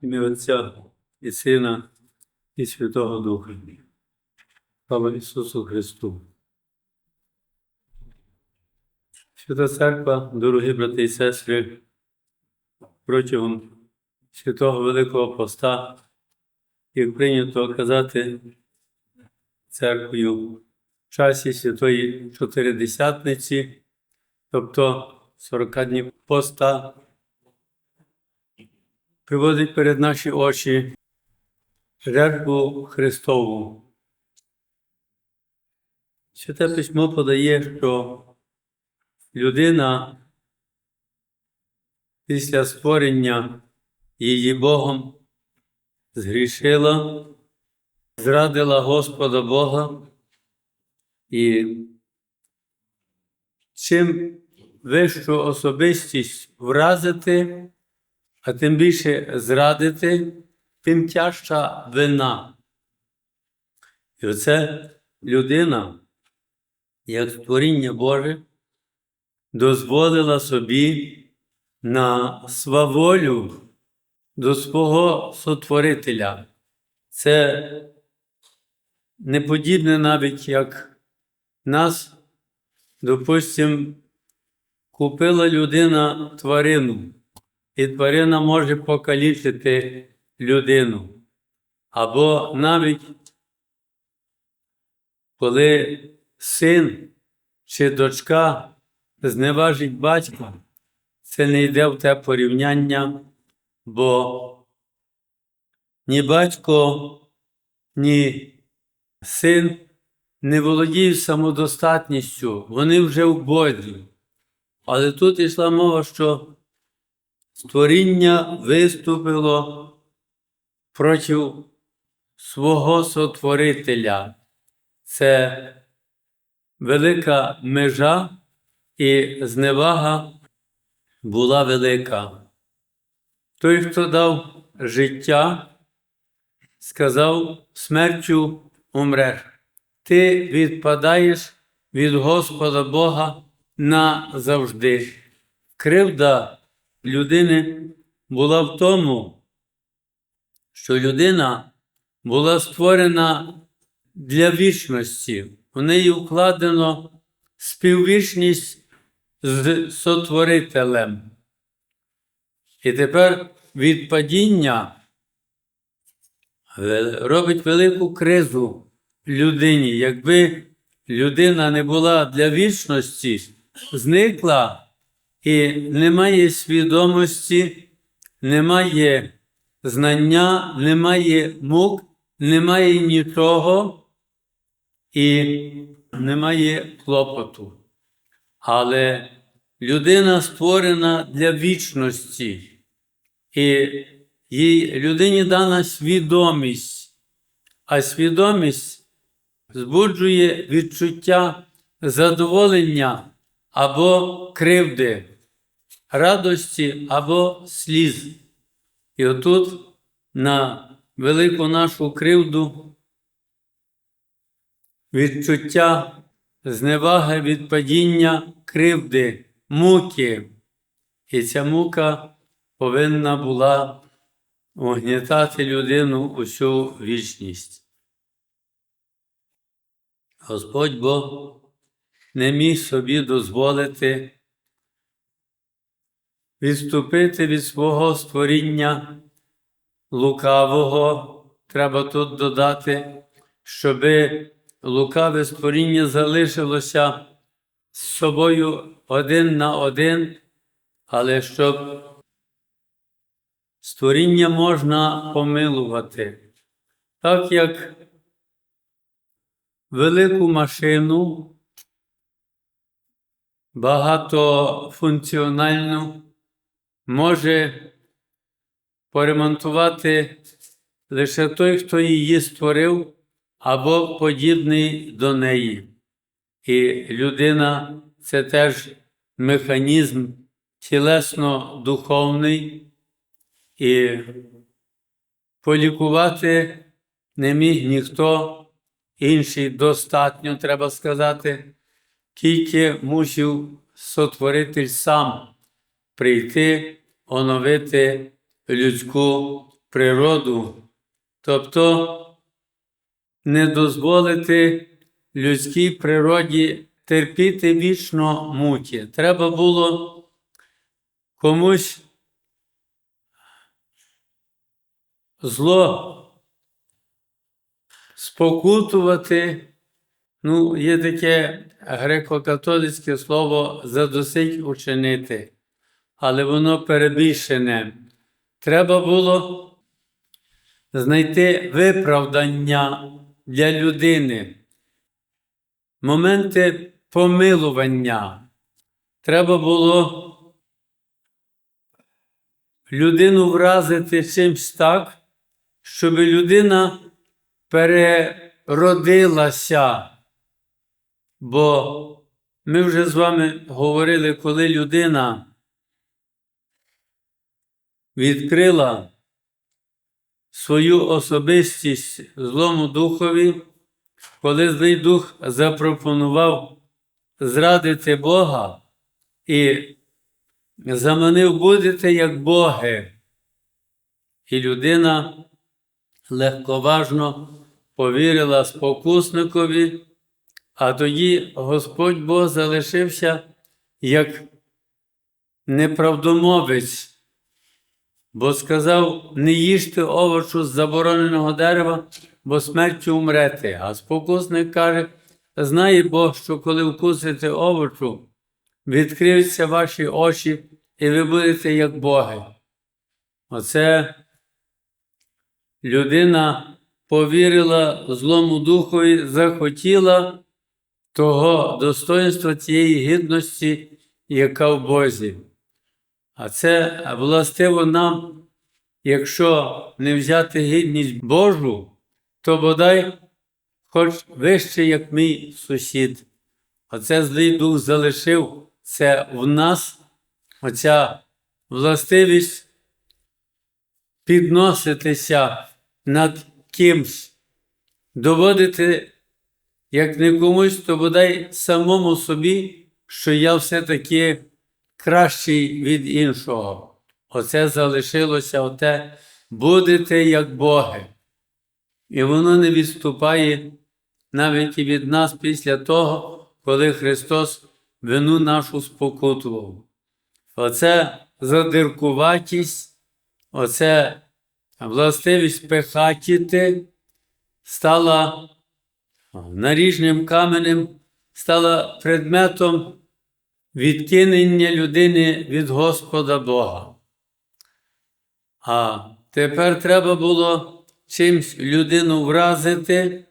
ім'я Отця і Сина, і Святого Духа. Слава Ісусу Христу. Свята Церква, дорогі брати і сестри, протягом святого Великого Поста, як прийнято казати церквою в часі Святої Чотиридесятниці, тобто 40 днів поста, приводить перед наші очі жертву Христову. Святе письмо подає, що людина після створення її Богом згрішила, зрадила Господа Бога і чим вищу особистість вразити, а тим більше зрадити, тим тяжча вина. І оце людина, як створіння Боже, дозволила собі на сваволю до свого сотворителя. Це не подібне навіть як нас, допустим, купила людина тварину, і тварина може покалічити людину. Або навіть коли син чи дочка зневажить батька, це не йде в те порівняння, бо ні батько, ні син не володіють самодостатністю, вони вже в Бозі. Але тут йшла мова, що створіння виступило проти свого сотворителя. Це велика межа і зневага була велика. Той, хто дав життя, сказав смертю умреш. Ти відпадаєш від Господа Бога назавжди. Кривда людини була в тому, що людина була створена для вічності. В неї вкладено співвічність з сотворителем. І тепер відпадіння робить велику кризу людині. Якби людина не була для вічності, зникла і немає свідомості, немає знання, немає мук, немає нічого і немає клопоту. Але людина створена для вічності, і їй людині дана свідомість, а свідомість збуджує відчуття задоволення або кривди, радості або сліз. І отут на велику нашу кривду відчуття зневаги від падіння кривди, муки. І ця мука повинна була огнітати людину усю вічність. Господь Бог не міг собі дозволити відступити від свого створіння лукавого, треба тут додати, щоби лукаве створіння залишилося з собою один на один, але щоб створіння можна помилувати. Так як велику машину, багатофункціональну, може поремонтувати лише той, хто її створив або подібний до неї. І людина це теж механізм тілесно-духовний, і полікувати не міг ніхто інший достатньо, треба сказати, тільки мусив сотворитель сам прийти, оновити людську природу, тобто не дозволити людській природі терпіти вічно муки. Треба було комусь зло спокутувати. Ну, є таке греко-католицьке слово задосить учинити, але воно перебільшене. Треба було знайти виправдання для людини, моменти помилування. Треба було людину вразити чимсь так, щоб людина переродилася. Бо ми вже з вами говорили, коли людина відкрила свою особистість злому духові, коли злий дух запропонував зрадити Бога і заманив будете як боги. І людина легковажно повірила спокусникові, а тоді Господь Бог залишився як неправдомовець, бо сказав: не їжте овочу з забороненого дерева, бо смертю умрете. А спокусник каже: знає Бог, що коли вкусите овочу, відкриються ваші очі, і ви будете як Боги. Оце людина повірила злому духові, захотіла того достоинства цієї гідності, яка в Бозі. А це властиво нам, якщо не взяти гідність Божу, то бодай хоч вище, як мій сусід. Оце злий дух залишив це в нас, оця властивість підноситися над кимсь, доводити, як не комусь, то бодай самому собі, що я все-таки кращий від іншого. Оце залишилося оте, будете як Боги. І воно не відступає навіть і від нас після того, коли Христос вину нашу спокутував. Оце задиркуватість, оце властивість пехатіти стала наріжним каменем, стала предметом відкинення людини від Господа Бога. А тепер треба було чимсь людину вразити,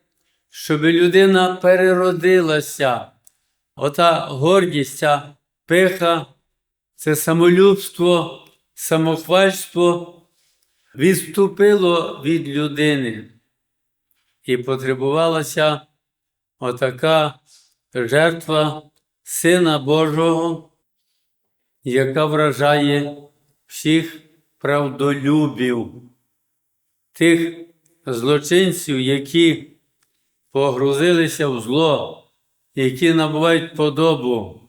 щоб людина переродилася. Ота гордість, ця пиха, це самолюбство, самохвальство відступило від людини. І потребувалася отака жертва Сина Божого, яка вражає всіх правдолюбів, тих злочинців, які погрузилися в зло, які набувають подобу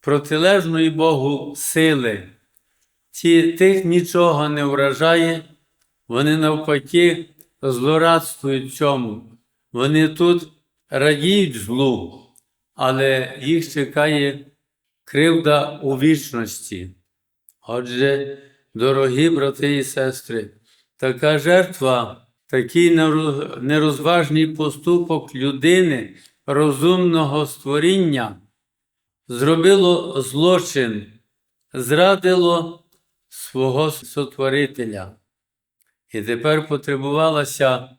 протилежної Богу сили. Ті, тих нічого не вражає, вони навпаки злорадствують цьому. Вони тут радіють злу, але їх чекає кривда у вічності. Отже, дорогі брати і сестри, така жертва, такий нерозважний поступок людини, розумного створіння, зробило злочин, зрадило свого сотворителя. І тепер потребувалася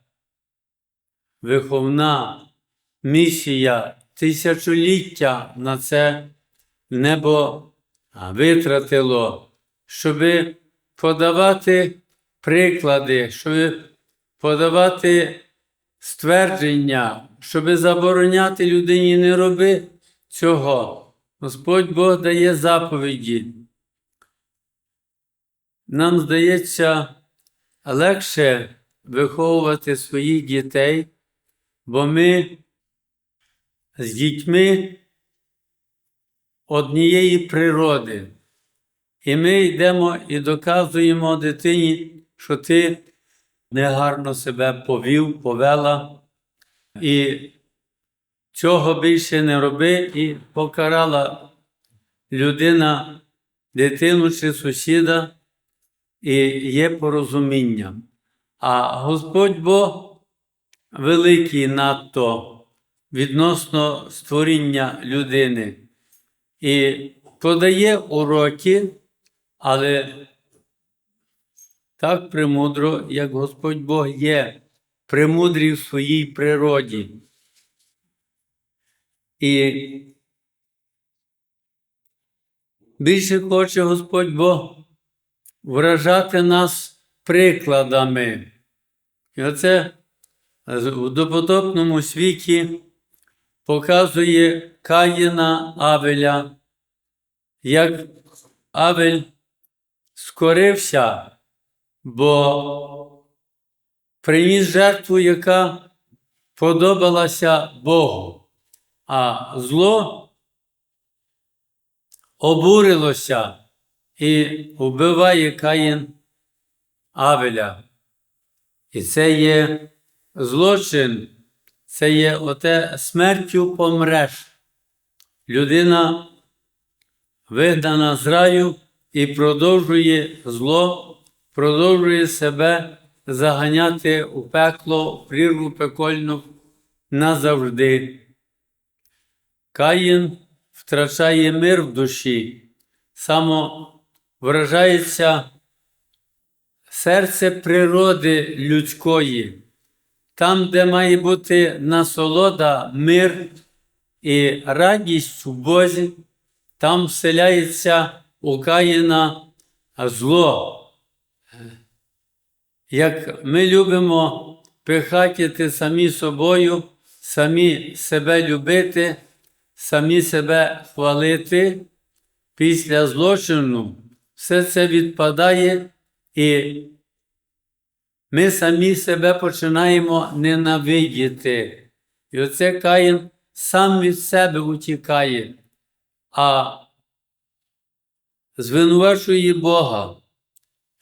виховна місія тисячоліття на це небо витратило, щоб подавати приклади, щоб подавати ствердження, щоб забороняти людині не роби цього. Господь Бог дає заповіді. Нам здається легше виховувати своїх дітей, бо ми з дітьми однієї природи. І ми йдемо і доказуємо дитині, що ти негарно себе повів, повела, і цього більше не роби, і покарала людина дитину чи сусіда, і є порозуміння. А Господь Бог великий надто відносно створіння людини і подає уроки, але так премудро, як Господь Бог є, премудрий в своїй природі. І більше хоче Господь Бог вражати нас прикладами. І оце в допотопному світі показує Каїна Авеля, як Авель скорився, бо приніс жертву, яка подобалася Богу, а зло обурилося і вбиває Каїн Авеля. І це є злочин, це є оте смертю помреш. Людина вигнана з раю і продовжує зло, продовжує себе заганяти у пекло, в прірву пекольну назавжди. Каїн втрачає мир в душі, само вражається серце природи людської, там, де має бути насолода, мир і радість у Бозі, там вселяється Каїна зло. Як ми любимо пихатіти самі собою, самі себе любити, самі себе хвалити, після злочину все це відпадає, і ми самі себе починаємо ненавидіти. І оце Каїн сам від себе утікає, а звинувачує Бога.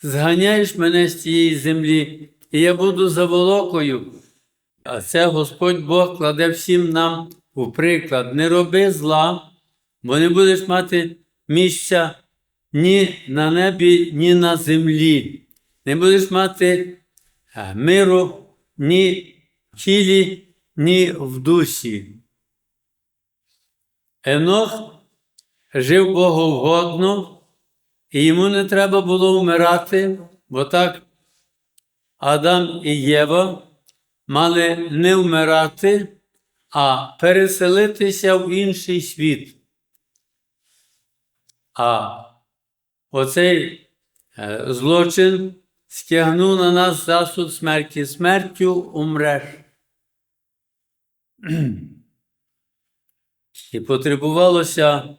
Зганяєш мене з цієї землі, і я буду заволокою. А це Господь Бог кладе всім нам у приклад. Не роби зла, бо не будеш мати місця ні на небі, ні на землі. Не будеш мати миру ні в тілі, ні в душі. Енох жив Боговгодно, і йому не треба було вмирати, бо так Адам і Єва мали не вмирати, а переселитися в інший світ. А оцей е, злочин стягнув на нас засуд смерті. Смертю умреш. І потребувалося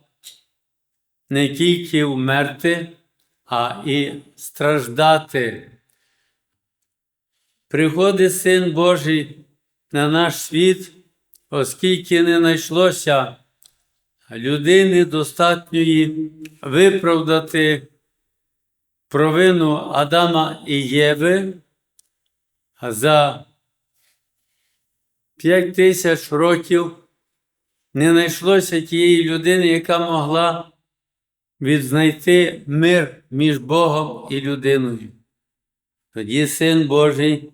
не тільки вмерти, а і страждати. Приходить Син Божий на наш світ, оскільки не знайшлося людини достатньої виправдати провину Адама і Єви за п'ять тисяч років не знайшлося тієї людини, яка могла відзнайти мир між Богом і людиною. Тоді Син Божий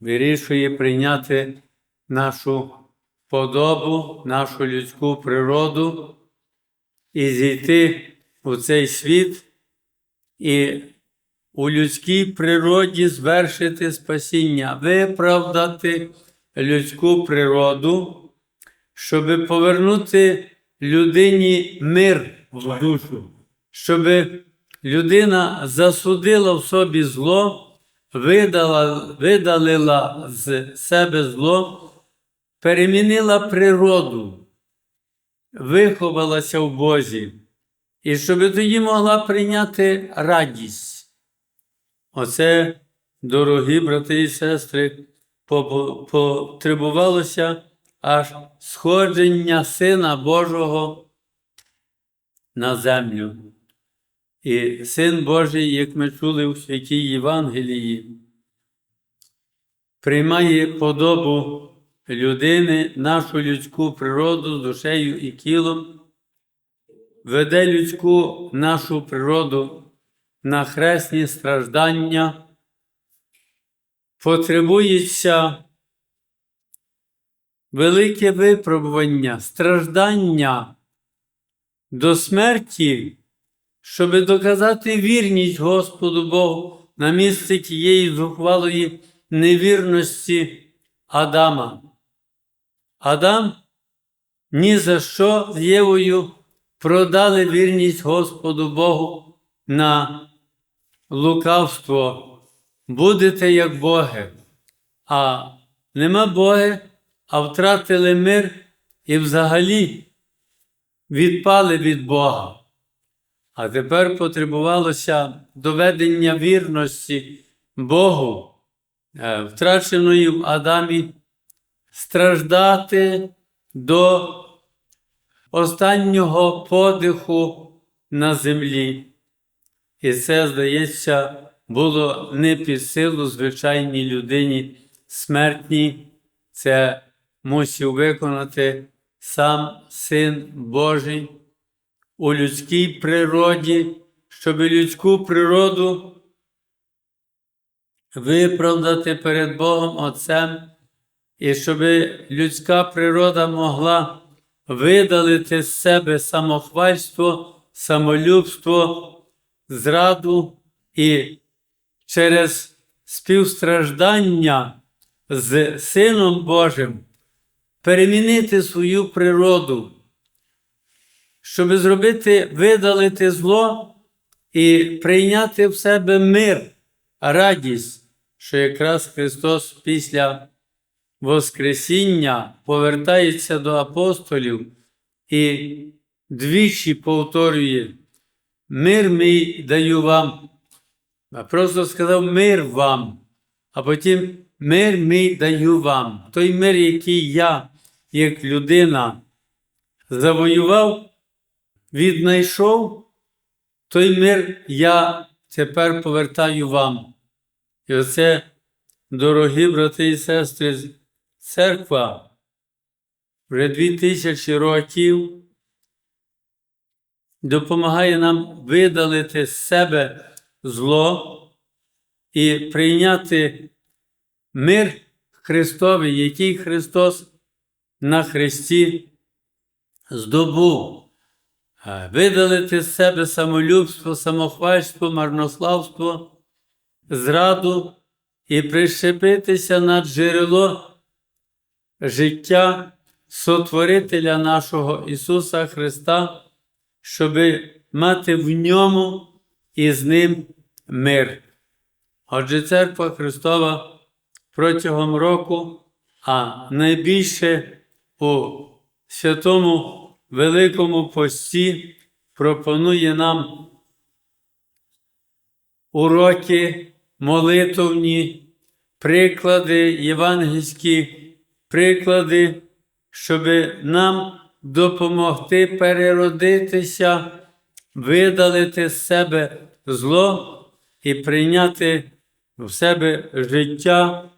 вирішує прийняти нашу подобу, нашу людську природу і зійти у цей світ і у людській природі звершити спасіння, виправдати людську природу, щоб повернути людині мир в душу, щоб людина засудила в собі зло, видала, видалила з себе зло, перемінила природу, виховалася в Бозі, і щоб тоді могла прийняти радість. Оце, дорогі брати і сестри, потребувалося аж сходження Сина Божого на землю. І Син Божий, як ми чули у святій Євангелії, приймає подобу людини, нашу людську природу з душею і тілом, веде людську нашу природу на хресні страждання, потребується велике випробування, страждання до смерті, щоб доказати вірність Господу Богу на місце тієї зухвалої невірності Адама. Адам ні за що з Євою продали вірність Господу Богу на лукавство. Будете як Боги, а нема Боги, а втратили мир і взагалі відпали від Бога. А тепер потребувалося доведення вірності Богу, е, втраченої в Адамі, страждати до останнього подиху на землі. І це, здається, було не під силу звичайній людині смертній. Це мусив виконати сам Син Божий у людській природі, щоб людську природу виправдати перед Богом Отцем, і щоб людська природа могла видалити з себе самохвальство, самолюбство, зраду і через співстраждання з Сином Божим перемінити свою природу. Щоб зробити, видалити зло і прийняти в себе мир, радість, що якраз Христос після Воскресіння повертається до апостолів і двічі повторює: Мир мій даю вам. А просто сказав мир вам, а потім мир мій даю вам. Той мир, який я, як людина, завоював віднайшов, той мир я тепер повертаю вам. І оце, дорогі брати і сестри, церква вже дві тисячі років допомагає нам видалити з себе зло і прийняти мир Христовий, який Христос на Христі здобув. Видалити з себе самолюбство, самохвальство, марнославство, зраду і прищепитися на джерело життя Сотворителя нашого Ісуса Христа, щоб мати в ньому і з Ним мир. Отже, Церква Христова протягом року, а найбільше у святому Великому пості пропонує нам уроки, молитовні, приклади, євангельські приклади, щоб нам допомогти переродитися, видалити з себе зло і прийняти в себе життя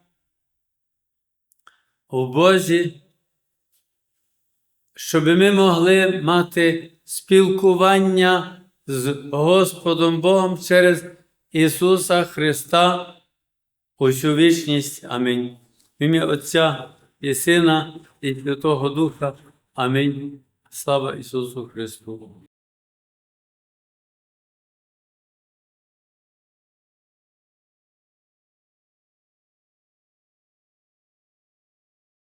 у Бозі щоб ми могли мати спілкування з Господом Богом через Ісуса Христа усю вічність. Амінь. В ім'я Отця і Сина, і Святого Духа. Амінь. Слава Ісусу Христу!